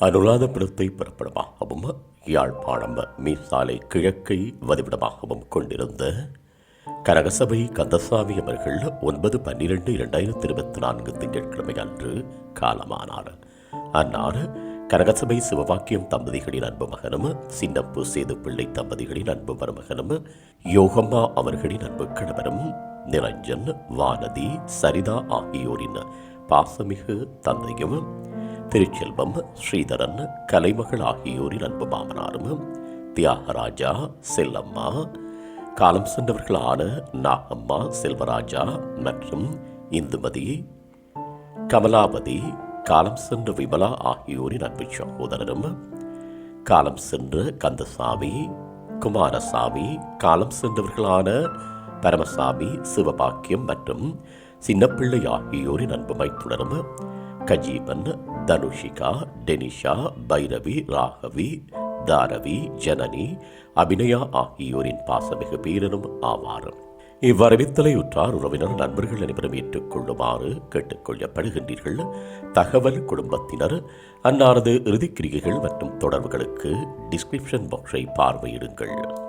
அனுராதபுரத்தை புறப்படமாகவும் யாழ்ப்பாணம் மீசாலை கிழக்கை வதிவிடமாகவும் கொண்டிருந்த கனகசபை கந்தசாமி அவர்கள் ஒன்பது பன்னிரண்டு இரண்டாயிரத்தி இருபத்தி நான்கு திங்கட்கிழமை அன்று காலமானார். அன்னார் கனகசபை சிவவாக்கியம் தம்பதிகளின் அன்பு மகனும் சின்னப்பு சேது பிள்ளை தம்பதிகளின் அன்பு மருமகனும் யோகம்மா அவர்களின் அன்பு கணவரும் நிரஞ்சன் வானதி சரிதா ஆகியோரின் பாசமிகு தந்தையும் திருச்செல்வம் ஸ்ரீதரன் கலைமகள் ஆகியோரின் அன்பு மாமனாரும் தியாகராஜா செல்லம்மா காலம் சென்றவர்களான நாகம்மா செல்வராஜா மற்றும் இந்துமதி கமலாவதி காலம் சென்ற விமலா ஆகியோரின் அன்பு சகோதரரும் காலம் சென்ற கந்தசாமி குமாரசாமி காலம் சென்றவர்களான பரமசாமி சிவபாக்கியம் மற்றும் சின்னப்பிள்ளை ஆகியோரின் அன்பு மைத்துடரும் கஜீபன் தனுஷிகா டெனிஷா பைரவி ராகவி தாரவி ஜனனி அபிநயா ஆகியோரின் பாசமிகு பேரனும் ஆவார். இவ்வரவித்தலை உற்றார் உறவினர் நண்பர்கள் அனைவரும் ஏற்றுக்கொள்ளுமாறு கேட்டுக்கொள்ளப்படுகின்றீர்கள். தகவல் குடும்பத்தினர் அன்னாரது இறுதிக்கிரிகைகள் மற்றும் தொடர்புகளுக்கு டிஸ்கிரிப்ஷன் பாக்ஸை பார்வையிடுங்கள்.